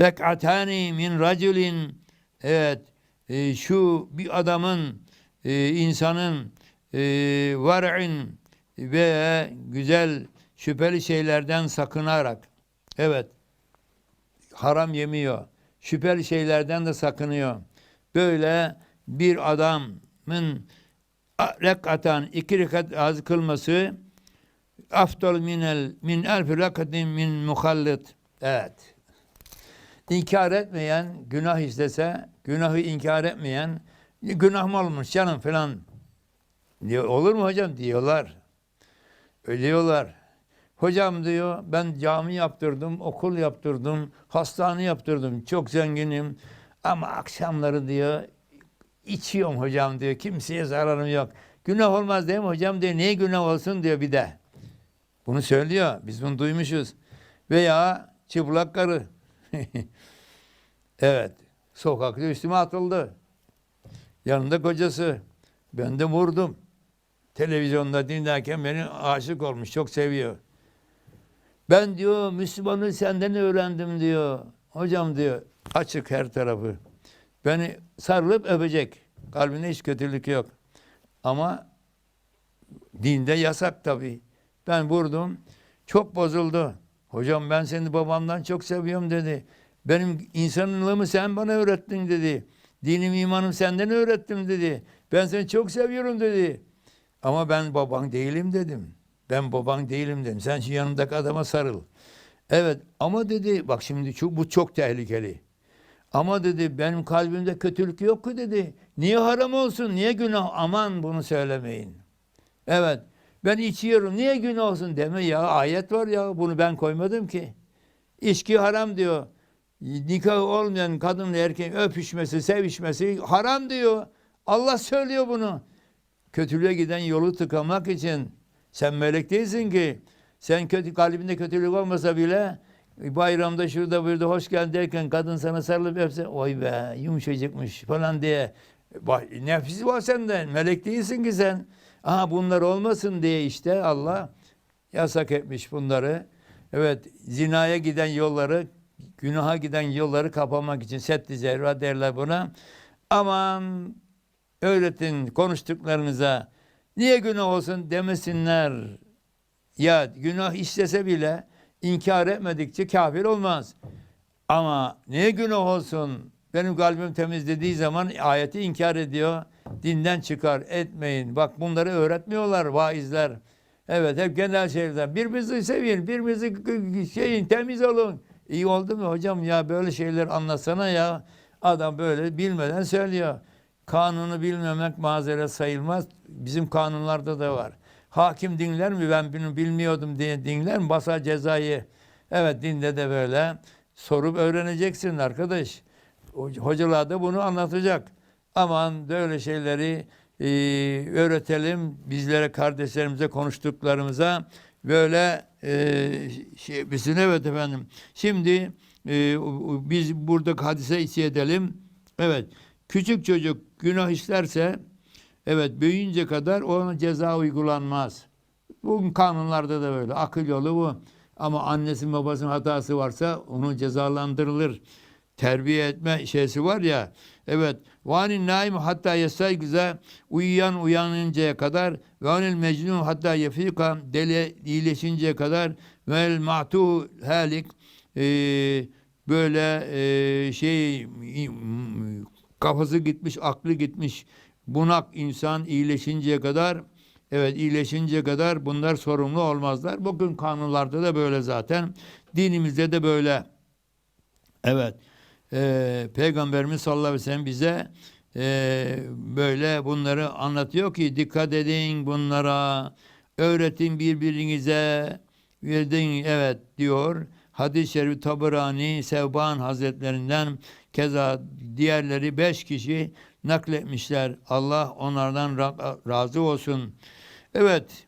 rek'atani min raculin evet e, şu bir adamın e, insanın e, var'in ve güzel şüpheli şeylerden sakınarak evet haram yemiyor. Şüpheli şeylerden de sakınıyor. Böyle bir adamın rekatan iki rekat az kılması afdal minel min elfi rekatin min muhallit. Evet. İnkar etmeyen, günah istese, günahı inkar etmeyen, günah mı olmuş canım falan. Diyor, olur mu hocam diyorlar. Öyle diyorlar. Hocam diyor ben cami yaptırdım, okul yaptırdım, hastane yaptırdım. Çok zenginim. Ama akşamları diyor içiyorum hocam diyor. Kimseye zararım yok. Günah olmaz değil mi hocam diyor. Niye günah olsun diyor bir de. Bunu söylüyor. Biz bunu duymuşuz. Veya çıplak karı. evet. Sokakta üstüme atıldı. Yanında kocası. Ben de vurdum. Televizyonda dinlerken beni aşık olmuş. Çok seviyor. Ben diyor Müslümanı senden öğrendim diyor. Hocam diyor açık her tarafı. Beni sarılıp öpecek. Kalbinde hiç kötülük yok. Ama dinde yasak tabii. Ben vurdum. Çok bozuldu. Hocam ben seni babamdan çok seviyorum dedi. Benim insanlığımı sen bana öğrettin dedi. Dinim imanım senden öğrettim dedi. Ben seni çok seviyorum dedi. Ama ben baban değilim dedim. Ben baban değilim dedim. Sen şu yanımdaki adama sarıl. Evet ama dedi bak şimdi çok, bu çok tehlikeli. Ama dedi benim kalbimde kötülük yok ki dedi. Niye haram olsun? Niye günah? Aman bunu söylemeyin. Evet ben içiyorum. Niye günah olsun? Deme ya ayet var ya bunu ben koymadım ki. İçki haram diyor. Nikah olmayan kadınla erkeğin öpüşmesi, sevişmesi haram diyor. Allah söylüyor bunu. Kötülüğe giden yolu tıkamak için sen melek değilsin ki. Sen kötü kalbinde kötülük olmasa bile bayramda şurada burada hoş geldin derken kadın sana sarılıp öpse oy be yumuşacıkmış falan diye nefis var senden melek değilsin ki sen. Aha bunlar olmasın diye işte Allah yasak etmiş bunları. Evet zinaya giden yolları günaha giden yolları kapamak için setti zerra derler buna. Aman öğretin konuştuklarınıza niye günah olsun demesinler. Ya günah işlese bile inkar etmedikçe kafir olmaz. Ama niye günah olsun? Benim kalbim temiz dediği zaman ayeti inkar ediyor. Dinden çıkar etmeyin. Bak bunları öğretmiyorlar vaizler. Evet hep genel şeyler. Birbirinizi sevin, birbirinizi şeyin temiz olun. İyi oldu mu hocam ya böyle şeyler anlatsana ya. Adam böyle bilmeden söylüyor. Kanunu bilmemek mazeret sayılmaz. Bizim kanunlarda da var. Hakim dinler mi ben bunu bilmiyordum diye dinler mi basar cezayı. Evet dinde de böyle. Sorup öğreneceksin arkadaş. Hocalar da bunu anlatacak. Aman böyle şeyleri e, öğretelim bizlere kardeşlerimize konuştuklarımıza böyle e, şey bizim evet efendim. Şimdi e, biz burada hadise içi edelim. Evet. Küçük çocuk günah işlerse evet büyüyünce kadar ona ceza uygulanmaz. Bugün kanunlarda da böyle. Akıl yolu bu. Ama annesinin babasının hatası varsa onu cezalandırılır. Terbiye etme şeysi var ya. Evet. Vanin naim hatta yestaygize uyuyan uyanıncaya kadar ve anil mecnun hatta yefika deli iyileşinceye kadar ve el ma'tu halik e, böyle e, şey kafası gitmiş, aklı gitmiş bunak insan iyileşinceye kadar evet iyileşinceye kadar bunlar sorumlu olmazlar. Bugün kanunlarda da böyle zaten. Dinimizde de böyle. Evet. Ee, Peygamberimiz sallallahu aleyhi ve sellem bize e, böyle bunları anlatıyor ki dikkat edin bunlara öğretin birbirinize verdin evet diyor. Hadis-i şerif Taberani Sevban Hazretlerinden keza diğerleri beş kişi nakletmişler. Allah onlardan ra- razı olsun. Evet